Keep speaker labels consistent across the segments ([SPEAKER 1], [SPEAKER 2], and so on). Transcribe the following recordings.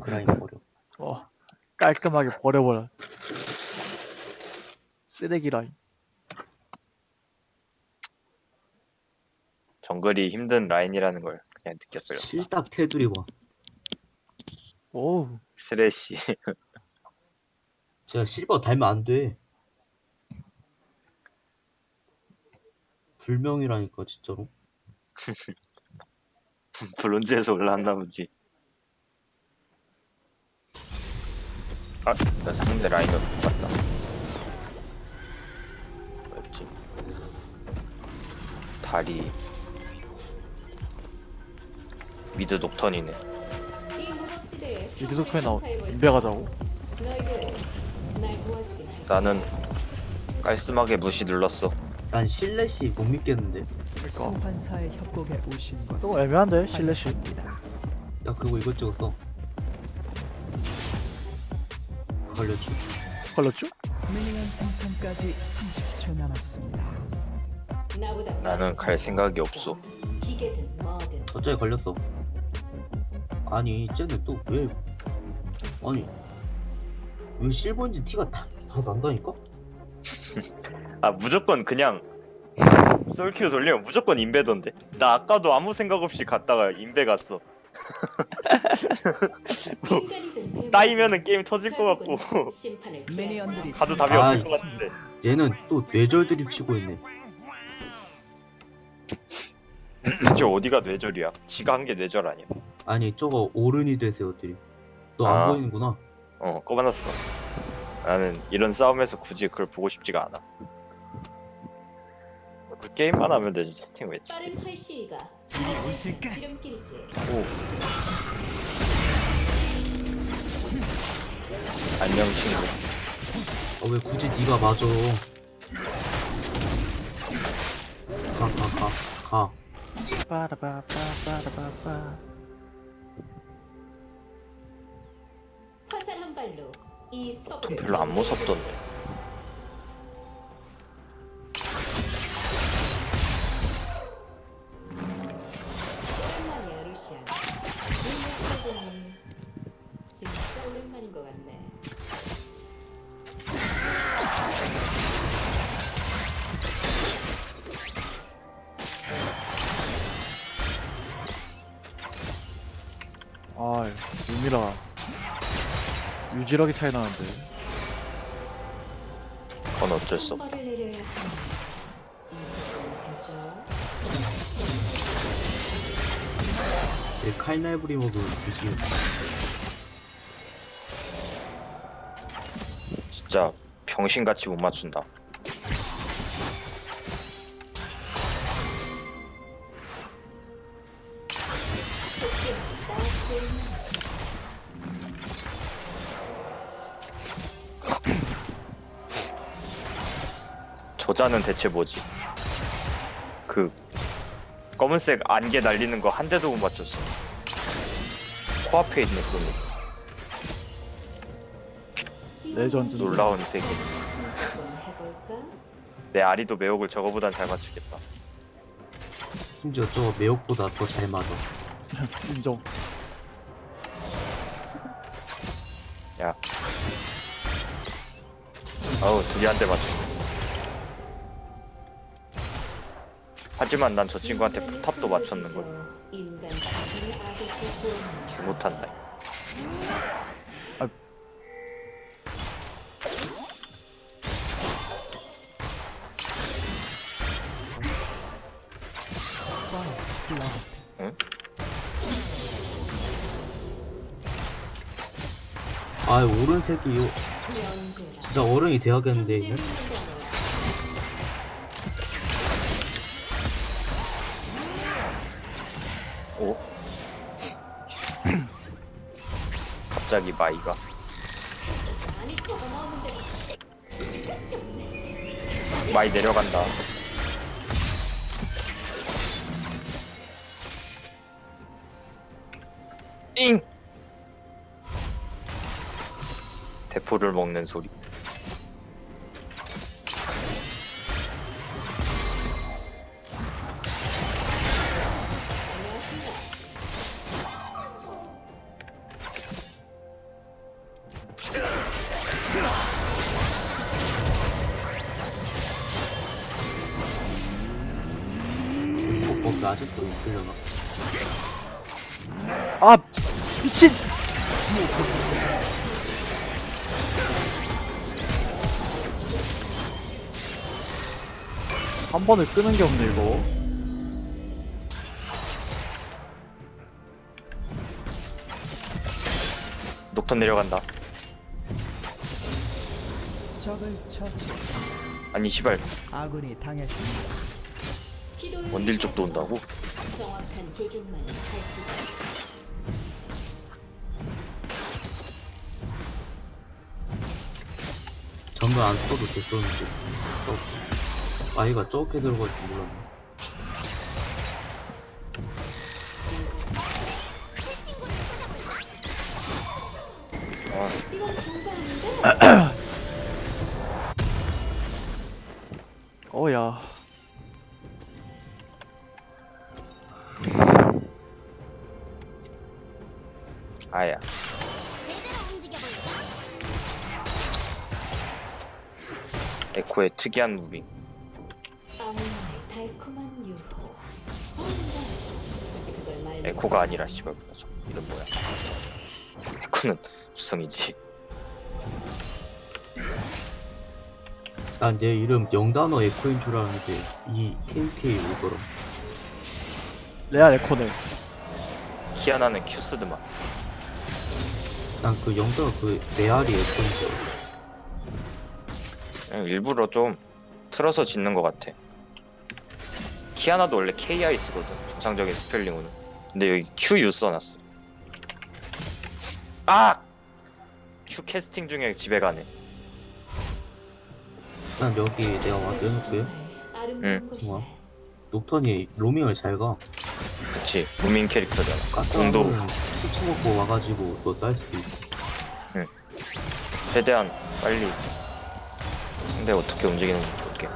[SPEAKER 1] 그라인 버려.
[SPEAKER 2] 어 깔끔하게 버려버려 쓰레기 라인
[SPEAKER 3] 정글이 힘든 라인이라는 걸 그냥 느꼈어요.
[SPEAKER 1] 실딱 테두리 봐.
[SPEAKER 2] 오우
[SPEAKER 3] 스레시
[SPEAKER 1] 제가 실버 달면 안 돼. 불명이라니까 진짜로.
[SPEAKER 3] 브론즈에서 올라왔나 보지. 아, 나 상대 라인을 못 봤다. 뭐였지? 다리 미드 녹턴이네.
[SPEAKER 2] 미드소프에 나온 인베 가자고
[SPEAKER 3] 나는 깔끔하게 무시 눌렀어.
[SPEAKER 1] 난 실내시 못 믿겠는데.
[SPEAKER 2] 그니까
[SPEAKER 4] 소환사의 협곡에 오신 것을
[SPEAKER 2] 조금 애매한데 실내시.
[SPEAKER 1] 나 그거 이것 찍었어. 걸렸지.
[SPEAKER 2] 걸렸죠?
[SPEAKER 4] 미니언 생성까지 30초 남았습니다.
[SPEAKER 3] 나는 갈 생각이 없어.
[SPEAKER 5] 기계든 뭐든
[SPEAKER 1] 어차피 걸렸어. 아니 쟤네 또 왜? 아니 왜 실버인지 티가 다, 다 난다니까?
[SPEAKER 3] 아 무조건 그냥 솔큐 돌리면 무조건 인베던데. 나 아까도 아무 생각 없이 갔다가 인베 갔어. 뭐, 따이면은 게임 터질 것 같고
[SPEAKER 4] 미니언들이
[SPEAKER 3] 가도 답이
[SPEAKER 1] 아,
[SPEAKER 3] 없을 것 같은데.
[SPEAKER 1] 얘는 또 뇌절 드립 치고 있네.
[SPEAKER 3] 저 어디가 뇌절이야? 지가 한 게 뇌절 아니야?
[SPEAKER 1] 아니 저거 오른이 되세요 드립. 너안
[SPEAKER 3] 아.
[SPEAKER 1] 보이는구나.
[SPEAKER 3] 어 꺼봐놨어. 나는 이런 싸움에서 굳이 그걸 보고 싶지가 않아. 그 게임만 하면 되지 채팅 왜 치?
[SPEAKER 5] 빠른 활시위가
[SPEAKER 4] 오실까?
[SPEAKER 3] 오. 안녕 친구.
[SPEAKER 1] 아, 왜 굳이 네가 맞아? 가 가 가 가.
[SPEAKER 2] 빠라바빠빠라바빠
[SPEAKER 5] 화살 한 발로 이 서부를
[SPEAKER 3] 별로 안 무섭던데.
[SPEAKER 5] 것 같네
[SPEAKER 2] 아 유미라 유지력이 차이 나는데
[SPEAKER 3] 그건 어쩔 수 없.
[SPEAKER 5] 선발을 내려야 하니 이거 좀 해줘
[SPEAKER 1] 내 칼날 부리 먹을 무시.
[SPEAKER 3] 진짜 병신같이 못 맞춘다. 저자는 대체 뭐지? 그 검은색 안개 날리는 거 한 대도 못 맞췄어. 코앞에 있는 소니.
[SPEAKER 2] 레전드
[SPEAKER 3] 놀라운 세계. 내 아리도 매혹을 저거보단 잘 맞추겠다.
[SPEAKER 1] 심지어 저 매혹보다 더 잘 맞아.
[SPEAKER 2] 인정
[SPEAKER 3] 야. 아우 둘이 한 대 맞춰. 하지만 난 저 친구한테 포탑도 맞췄는 걸.
[SPEAKER 5] 인간 자신의 악에서 구원하는
[SPEAKER 3] 개 못한다.
[SPEAKER 1] 아 오른색이 요 진짜 어른이 돼야겠는데 이거.
[SPEAKER 3] 오? 갑자기 마이가 마이 내려간다. 잉! 대포를 먹는 소리.
[SPEAKER 1] 어, 뭐 아직도 이끌려나?
[SPEAKER 2] 아! 미친 한 번에 끄는 게 없네 이거
[SPEAKER 3] 녹턴 내려간다
[SPEAKER 4] 적을 처치.
[SPEAKER 3] 아니 시발
[SPEAKER 4] 아군이 당했습니다.
[SPEAKER 3] 원딜 쪽도 온다고?
[SPEAKER 5] 정확한 조종만을 살피 고
[SPEAKER 1] 전면 안 써도 됐었는데. 저 아이가 저렇게 들어갈 줄 몰랐네.
[SPEAKER 2] 어야
[SPEAKER 3] 특이한 무빙. 에코가 아니라 씨발 저 이름 뭐야? 에코는 주성이지.
[SPEAKER 1] 난 내 이름 영단어 에코인 줄 알았는데 이 KK 오더라
[SPEAKER 2] 레알 에코네
[SPEAKER 3] 키아나는 큐스드만
[SPEAKER 1] 난 그 영단어 그 메아리 에코인 줄 알았어
[SPEAKER 3] 그냥 일부러 좀 틀어서 짓는 것 같아. 키아나도 원래 KI 쓰거든 정상적인 스펠링으로. 근데 여기 QU 써놨어. 아! Q 캐스팅 중에 집에 가네.
[SPEAKER 1] 난 여기 내가 와드는데
[SPEAKER 5] 아름다운
[SPEAKER 3] 응.
[SPEAKER 1] 우와. 녹턴이 로밍을 잘 가.
[SPEAKER 3] 그치 무민 캐릭터잖아.
[SPEAKER 1] 공도. 스치 먹고 와가지고 너딸 수도 있고
[SPEAKER 3] 최대한 빨리 근데 어떻게 움직이는지 볼게.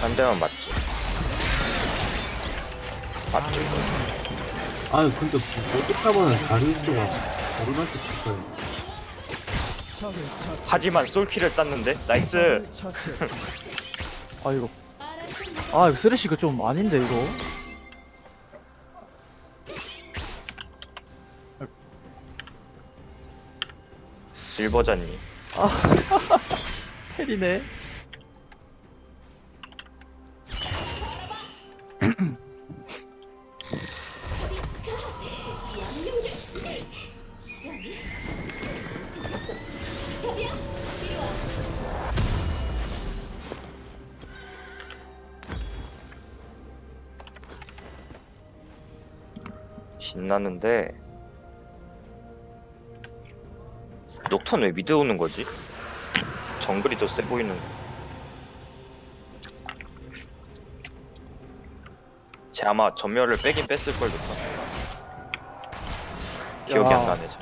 [SPEAKER 3] 한 대만 맞지 맞죠 이거
[SPEAKER 1] 아니 근데 어떻게 하면 다리우스가 오른한테 죽어요.
[SPEAKER 3] 하지만 솔키를 땄는데 나이스.
[SPEAKER 2] 아 이거. 아 이거 쓰레쉬가 좀 아닌데 이거?
[SPEAKER 3] 실버자님
[SPEAKER 2] 테리네
[SPEAKER 3] 신나는데 녹턴 왜 미드 오는 거지? 정글이 더 세 보이는 쟤 아마 전멸을 빼긴 뺐을 걸 녹턴 기억이
[SPEAKER 2] 야.
[SPEAKER 3] 안 나네 저.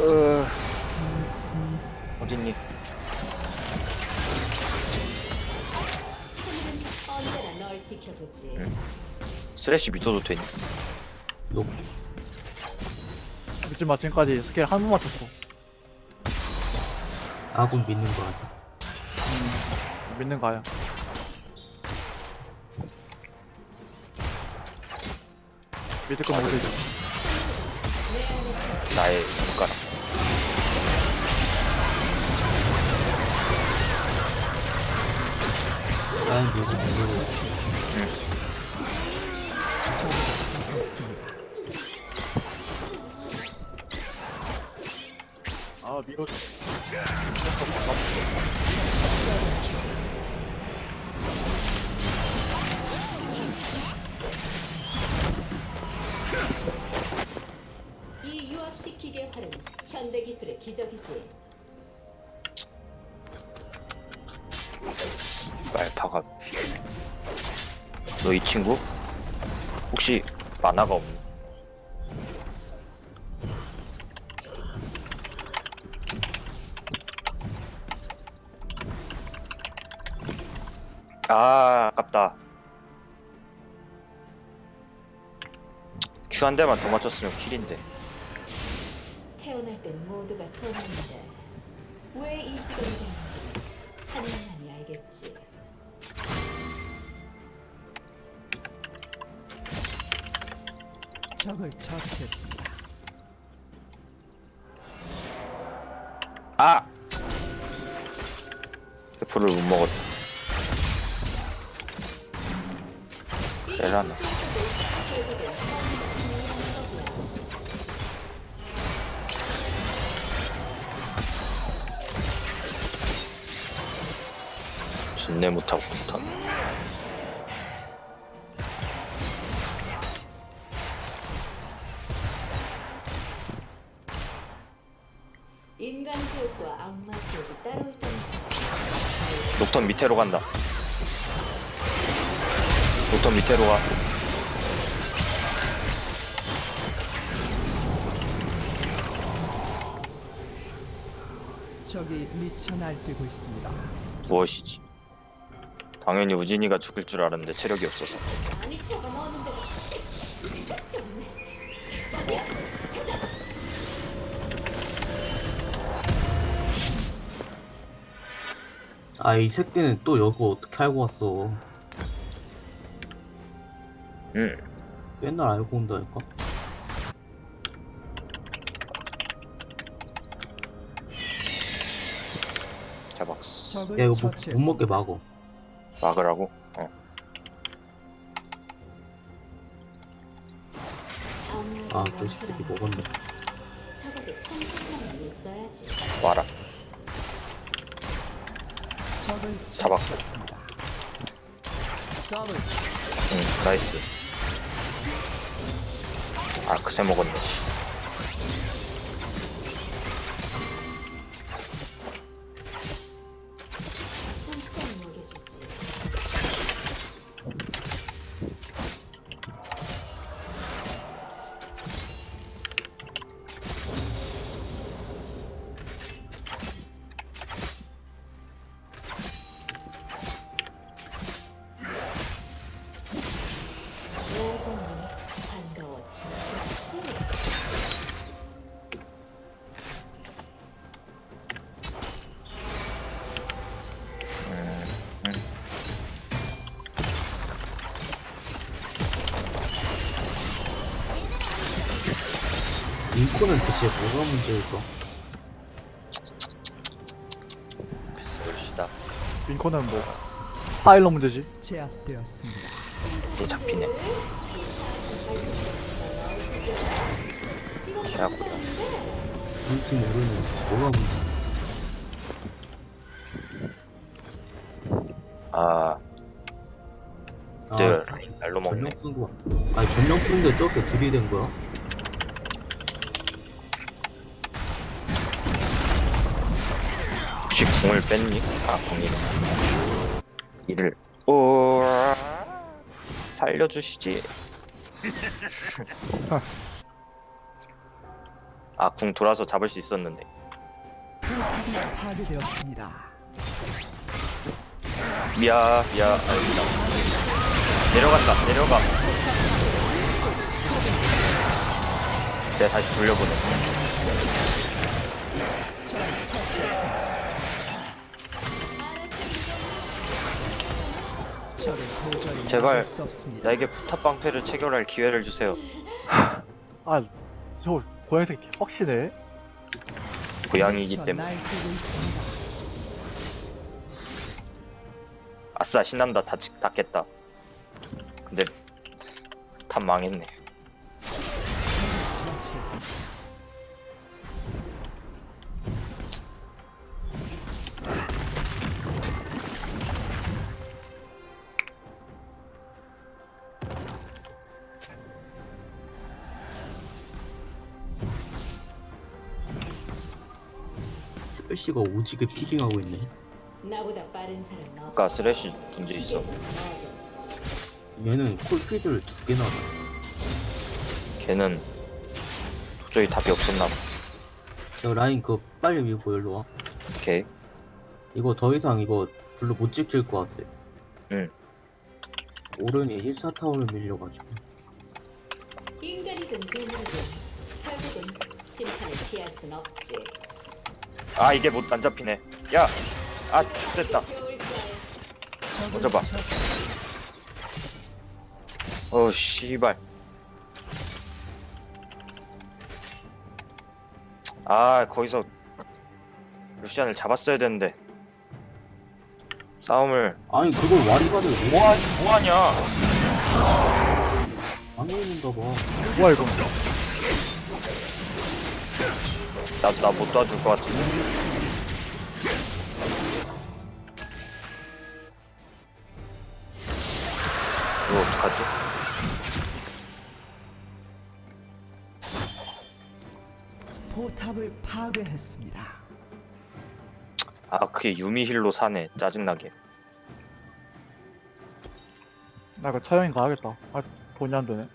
[SPEAKER 3] 어... 어딨니?
[SPEAKER 5] 지켜보지.
[SPEAKER 3] 쓰레쉬 믿어도 되니?
[SPEAKER 1] 녹
[SPEAKER 2] 밑줄 마침까지 스킬 한 번 맞췄어
[SPEAKER 1] 아군 믿는 거 하자.
[SPEAKER 2] 믿는 거야. 믿을 건 모르지
[SPEAKER 3] 나의 손가락.
[SPEAKER 1] 나는 누구 믿는 거
[SPEAKER 3] 큐한 대만 더 맞췄으면 킬인데
[SPEAKER 5] 태어날 땐 모두가 선했는데 왜 이 지경이 됐는지 하나님만이 알겠지.
[SPEAKER 4] 적을 처치했습니다.
[SPEAKER 3] 아! 페프를 못 먹었다 그래라나 진내 못하고 못하
[SPEAKER 5] 인간 지옥과 악마 지옥이 따로 있다는 사실.
[SPEAKER 3] 녹턴 밑으로 간다 녹턴 밑으로 가
[SPEAKER 4] 적이 미쳐 날뛰고 있습니다.
[SPEAKER 3] 무엇이지 당연히 우진이가 죽을 줄 알았는데 체력이 없어서.
[SPEAKER 5] 아
[SPEAKER 1] 이 새끼는 또 여기 어떻게 알고 왔어?
[SPEAKER 3] 응.
[SPEAKER 1] 맨날 알고 온다니까?
[SPEAKER 4] 적을
[SPEAKER 1] 야 이거 못, 못
[SPEAKER 4] 처치했습니다.
[SPEAKER 1] 먹게 막어
[SPEAKER 3] 막으라고? 어
[SPEAKER 5] 악마가
[SPEAKER 1] 아또 새끼 먹었네
[SPEAKER 5] 적어도 천사만은 있어야지.
[SPEAKER 3] 와라 잡았어. 응 나이스 아 그새 먹었네 씨.
[SPEAKER 1] 인코는 대체 뭐가 문제일까?
[SPEAKER 3] 패스 걸시다.
[SPEAKER 2] 윙코는 뭐 파일럿 문제지.
[SPEAKER 4] 제압되었습니다.
[SPEAKER 3] 이제 잡히네.
[SPEAKER 1] 우리 팀 오르는 뭐가 문제?
[SPEAKER 3] 아. 아늘 날로
[SPEAKER 1] 전령
[SPEAKER 3] 먹네.
[SPEAKER 1] 푼 거야 아니 전령 푼데 저렇게 들이댄 거야?
[SPEAKER 3] 혹시 궁을 뺐니? 아 궁이네 이를 오 살려주시지 아 궁 돌아서 잡을 수 있었는데
[SPEAKER 4] 포탑이 파괴되었습니다.
[SPEAKER 3] 미야 미야 아니다 내려간다 내려가 내가 다시 돌려보냈어
[SPEAKER 4] 처치했습니다.
[SPEAKER 3] 제발. 나에게 부탑 방패를 체결할 기회를 주세요.
[SPEAKER 2] 아저 고양이 새끼 확실해?
[SPEAKER 3] 고양이이기 때문에. 아싸 신난다. 다 지- 닫겠다. 근데 탑 망했네
[SPEAKER 1] 스페시가 오지게 피딩하고 있네
[SPEAKER 5] 나보다 빠른 사람 없어.
[SPEAKER 3] 아까 쓰레쉬 던져 있어
[SPEAKER 1] 얘는 콜피드를 두 개나 봐.
[SPEAKER 3] 걔는 도저히 답이 없었나 봐
[SPEAKER 1] 야 라인 그거 빨리 밀고 일로 와
[SPEAKER 3] 오케이
[SPEAKER 1] 이거 더 이상 이거 블루 못 지킬 것 같아
[SPEAKER 3] 응.
[SPEAKER 1] 오른이 1사 타워를 밀려가지고
[SPEAKER 5] 인간이든 괴물이든 결국은 심판을 피할 순 없지.
[SPEAKER 3] 아 이게 못 안 잡히네. 야 아 됐다.
[SPEAKER 5] 좋을까요?
[SPEAKER 3] 먼저 봐. 어 씨발. 아 거기서 루시안을 잡았어야 되는데. 싸움을.
[SPEAKER 1] 아니 그걸 와리가를 왜
[SPEAKER 3] 뭐하, 뭐하냐?
[SPEAKER 1] 안 오는가 봐
[SPEAKER 2] 뭐야 이거
[SPEAKER 3] 나도 나못 도와줄 것 같은데 이거 어떡하지?
[SPEAKER 4] 포탑을 파괴했습니다.
[SPEAKER 3] 아 그게 유미힐로 사네 짜증나게
[SPEAKER 2] 나 이거 차영인 가야겠다 아 돈이 안 되네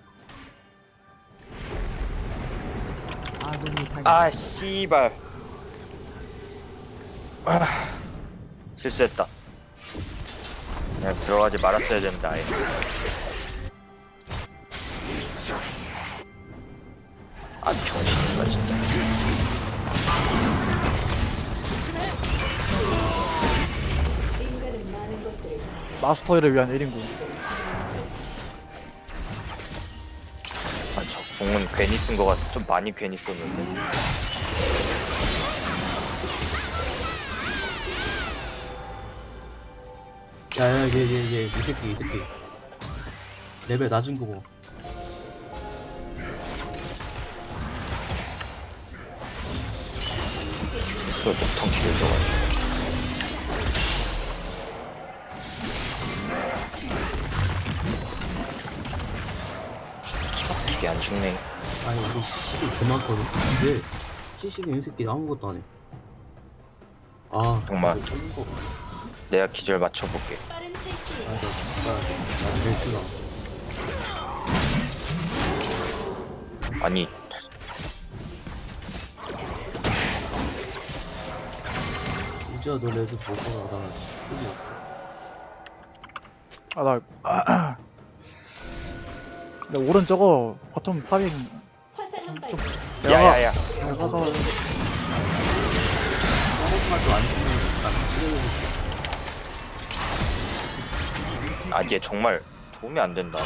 [SPEAKER 4] 아
[SPEAKER 3] 씨발. 아, 실수했다. 그냥 들어가지 말았어야 된다 아예. 아 병신이가 진짜.
[SPEAKER 2] 마스터일을 위한 1인군
[SPEAKER 3] 궁은 괜히 쓴거 같아. 좀 많이 괜히 썼는데.
[SPEAKER 1] 야야 얘얘얘 이 새끼 이 새끼. 레벨 낮은 거고
[SPEAKER 3] 그 녹턴 길어져가지고 안 죽네
[SPEAKER 1] 아니 우리 시식이 그만거든 근데 시식이 이 새끼 아무것도 안해 아
[SPEAKER 3] 정말.
[SPEAKER 1] 이거 거
[SPEAKER 3] 내가 기절 맞춰볼게
[SPEAKER 5] 빠른 패시.
[SPEAKER 1] 아, 나 진짜 될줄 알아.
[SPEAKER 3] 아니
[SPEAKER 1] 우지야 너 레드 먹어라. 나 힘이 없어.
[SPEAKER 2] 아나 근데 오른 저거 버튼 파밍
[SPEAKER 5] 화살 한 발.
[SPEAKER 3] 야야야
[SPEAKER 2] 내가 가서
[SPEAKER 1] 조금만도 안 주면 난 쓰레기.
[SPEAKER 3] 아얘 정말 도움이 안 된다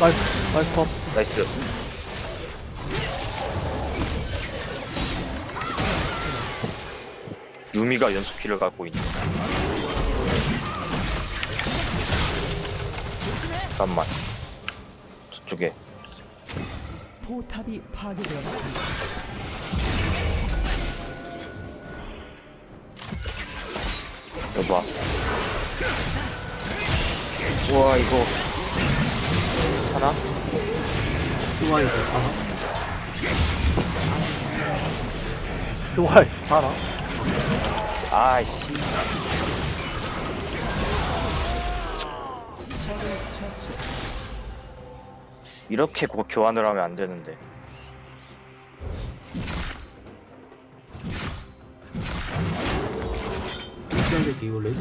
[SPEAKER 2] 나이스 나이스 컷
[SPEAKER 3] 나이스 유미가 연속 키를 갖고 있네 잠깐만. 저쪽에.
[SPEAKER 4] 포탑이 파괴되었습니다.
[SPEAKER 3] 여봐. 우와 이거. 하나?
[SPEAKER 1] 스와이드 하나?
[SPEAKER 2] 스와이 알아
[SPEAKER 3] 아이씨 이렇게 고- 교환을 하면 안 되는데
[SPEAKER 1] 우지야 새끼 이거 레드?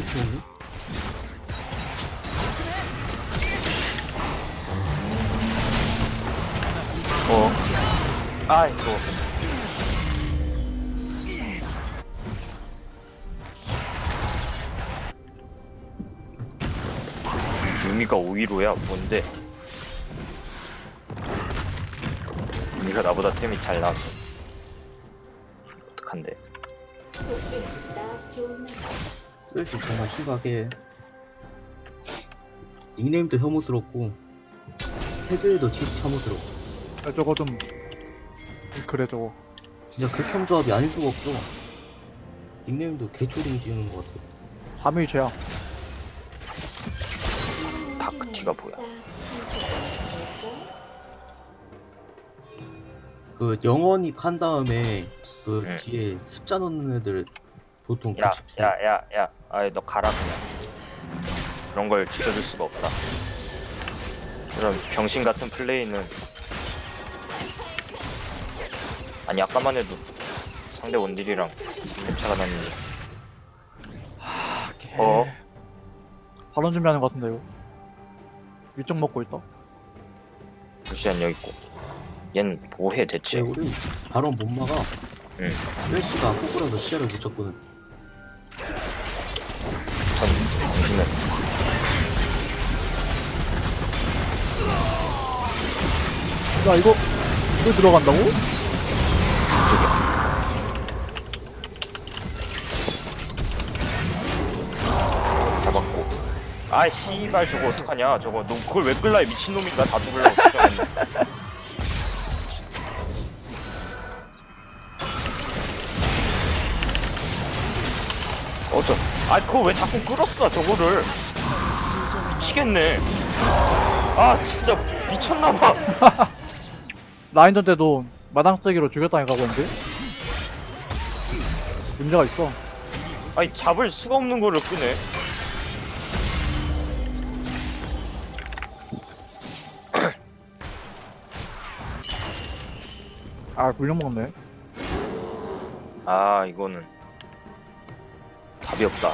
[SPEAKER 3] 어. 유미가 5위로야? 뭔데? 유미가 나보다 템이 잘 나왔어. 어떡한데?
[SPEAKER 1] 쓸수 정말 심하게. 닉네임도 혐오스럽고 헤드도 진짜 혐오스럽고.
[SPEAKER 2] 야, 저거 좀 그래 저거
[SPEAKER 1] 진짜 극혐 조합이 아닐 수가 없어. 닉네임도 개초딩 지우는 것 같아.
[SPEAKER 2] 밤이 죄야
[SPEAKER 3] 다크티가 뭐야?
[SPEAKER 1] 그 영원히 칸 다음에 그
[SPEAKER 3] 응.
[SPEAKER 1] 뒤에 숫자 넣는 애들 보통
[SPEAKER 3] 야,
[SPEAKER 1] 규칙 주-
[SPEAKER 3] 야, 야, 야. 아이, 너 가라, 그냥. 그런 걸 지켜줄 수가 없다. 그런 병신 같은 플레이는. 아니, 아까만 해도 상대 원딜이랑 3렙차가 났는데. 어?
[SPEAKER 2] 발언 준비하는 것 같은데 이거 위쪽 먹고 있다
[SPEAKER 3] 루시안 여기 있고 얜 뭐해 대체
[SPEAKER 1] 쟤 우리 바로 못 막아.
[SPEAKER 3] 응.
[SPEAKER 1] 플래시가 코코라서 시야를 붙였거든.
[SPEAKER 3] 전 당신은
[SPEAKER 2] 야 이거 이거 들어간다고?
[SPEAKER 3] 잡았 아 씨발 저거 어떡하냐 저거. 너 그걸 왜 끌라 이 미친놈인가 다 걱정했네 어쩌 아 그거 왜 자꾸 끌었어 저거를. 미치겠네. 아 진짜 미쳤나봐.
[SPEAKER 2] 라인전 때도 마당 쓰기로 죽였다니까 근데? 문제가 있어.
[SPEAKER 3] 아니 잡을 수가 없는 거를 끄네
[SPEAKER 2] 아 물려 먹었네
[SPEAKER 3] 아 이거는 답이 없다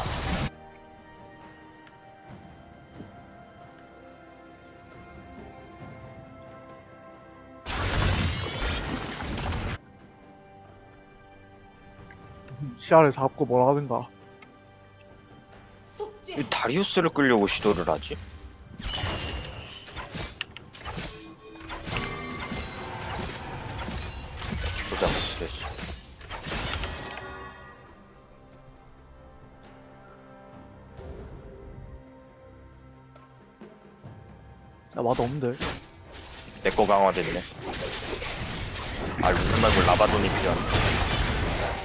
[SPEAKER 2] 시야를 잡고 뭐라 하든가.
[SPEAKER 3] 왜 다리우스를 끌려고 시도를 하지?
[SPEAKER 2] 야맛 없는데
[SPEAKER 3] 내거 강화됐네 아 루스 말고 라바돈이 필요하네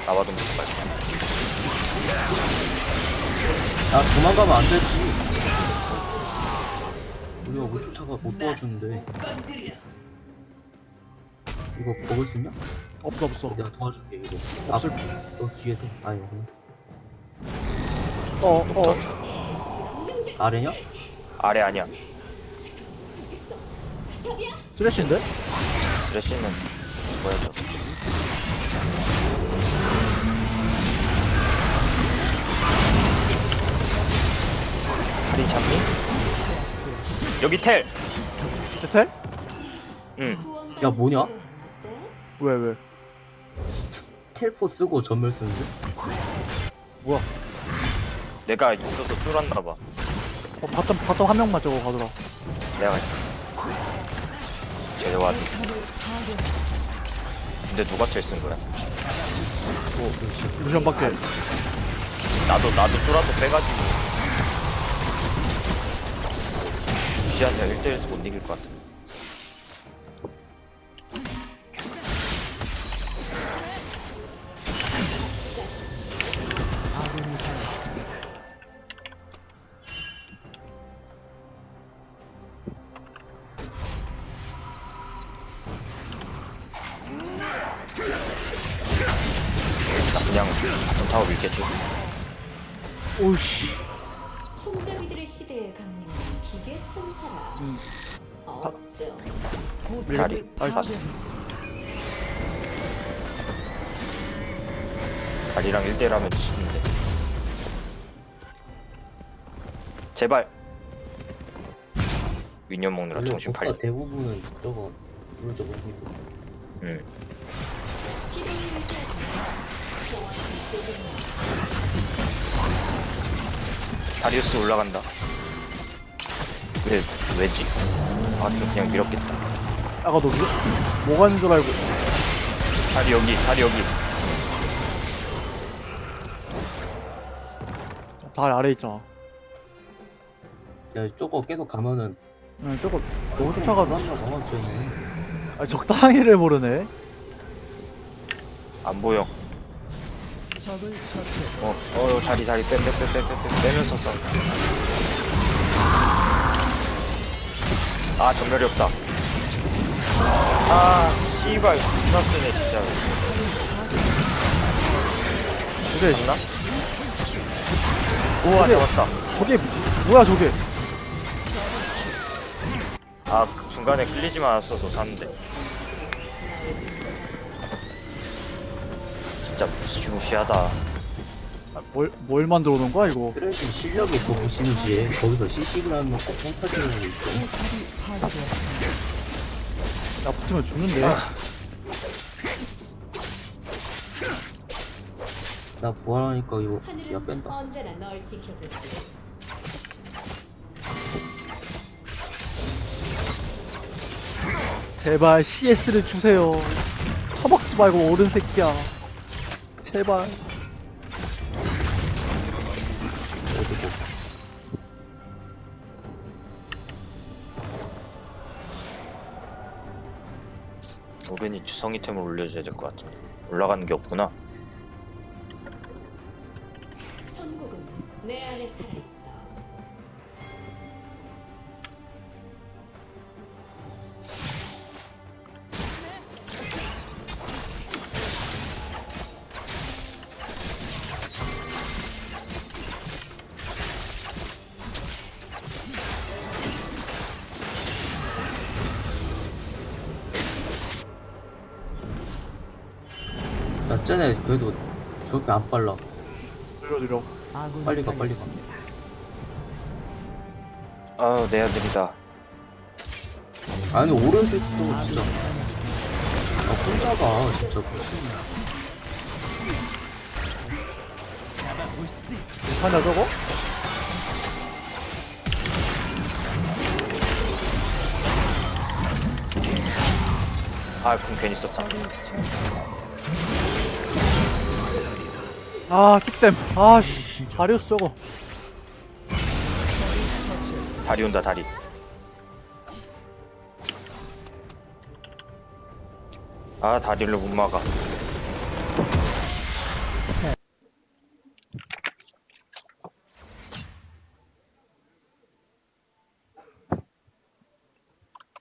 [SPEAKER 3] 라바돈 말고
[SPEAKER 1] 야 도망가면 안 되지. 우리가 못 쫓아가 못 도와주는데. 이거 먹을 수 있냐?
[SPEAKER 2] 없어 없어
[SPEAKER 1] 내가 도와줄게 이거. 아,
[SPEAKER 2] 없을
[SPEAKER 1] 너 뒤에서. 아니 여기.
[SPEAKER 2] 어어
[SPEAKER 1] 아래냐?
[SPEAKER 3] 아래 아니야.
[SPEAKER 2] 쓰레쉬인데?
[SPEAKER 3] 드레시는 뭐야 저 살인 잡니? 여기 텔!
[SPEAKER 2] 제텔?
[SPEAKER 3] 응
[SPEAKER 1] 야, 뭐냐?
[SPEAKER 2] 왜 왜?
[SPEAKER 1] 텔포 쓰고 전멸 쓰는데?
[SPEAKER 2] 뭐야
[SPEAKER 3] 내가 있어서 뚫었나봐
[SPEAKER 2] 어, 바텀 바텀 한 명만 저거 가더라
[SPEAKER 3] 내가 제대
[SPEAKER 4] 파괴했습니다.
[SPEAKER 3] 근데 누가 텔쓴 거야?
[SPEAKER 2] 루션 밖에
[SPEAKER 3] 나도 나도 뚫어서 빼가지고 루시한테 1대1에서 못 이길 것 같은데 다리랑 1대1 하면 지는데 제발 위년 먹느라
[SPEAKER 1] 원래
[SPEAKER 3] 정신 팔려
[SPEAKER 1] 대부분은 저거 오른쪽.
[SPEAKER 3] 응.
[SPEAKER 5] 의지하지.
[SPEAKER 3] 다리우스 올라간다 왜 왜지? 아 이거 그냥 밀었겠다
[SPEAKER 2] 아까 너 뭐, 뭐가 있는 줄 알고
[SPEAKER 3] 다리 여기 다리 여기
[SPEAKER 2] 다리 아래 있잖아
[SPEAKER 1] 야 저거 계속 가면은
[SPEAKER 2] 응 저거 너무 쫓아가서
[SPEAKER 1] 막아주네.
[SPEAKER 2] 아 적당히를 모르네
[SPEAKER 3] 안 보여
[SPEAKER 4] 적을 처치했습니다.
[SPEAKER 3] 어, 어 다리 다리 빼빼빼빼빼 빼면서 써. 아 전멸이 없다. 아 씨발 존나 쓰네 진짜.
[SPEAKER 2] 저게
[SPEAKER 3] 맞나? 우와
[SPEAKER 2] 그래.
[SPEAKER 3] 잡았다.
[SPEAKER 2] 저게 뭐야 저게
[SPEAKER 3] 아 중간에 끌리지만 않았어도 샀는데. 진짜 무시무시하다.
[SPEAKER 2] 아, 뭘, 뭘 만들어 놓은 거야 이거
[SPEAKER 1] 쓰레기 실력이 더 무시무시해. 거기서 시식을 하면 꼭뽕 터지는 거 있어.
[SPEAKER 2] 나 붙으면 죽는데
[SPEAKER 1] 나 부활하니까 이거 야
[SPEAKER 5] 하늘은
[SPEAKER 1] 뺀다.
[SPEAKER 5] 언제나 널 지켜주지.
[SPEAKER 2] 제발 CS를 주세요 처박지 말고 오른 새끼야 제발
[SPEAKER 1] 어디 뭐.
[SPEAKER 3] 오른이 주성이템을 올려줘야 될 것 같은데 올라가는 게 없구나
[SPEAKER 5] 내 안에 살아 있어.
[SPEAKER 1] 야 쟤네 그래도 그렇게 안 빨라.
[SPEAKER 2] 느려 느려
[SPEAKER 4] 아군이
[SPEAKER 1] 빨리 가, 빨리 가.
[SPEAKER 4] 당했습니다.
[SPEAKER 3] 아우 내 아들이다
[SPEAKER 1] 아니 오른쪽 좀
[SPEAKER 4] 아군이
[SPEAKER 1] 진짜
[SPEAKER 4] 당했습니다.
[SPEAKER 1] 아 혼자가 진짜 무슨
[SPEAKER 2] 괜찮냐 저거?
[SPEAKER 3] 아궁 괜히 썼다
[SPEAKER 2] 아 킥댐 아씨 다리우스 저거.
[SPEAKER 3] 다리 온다 다리. 아 다리를 못 막아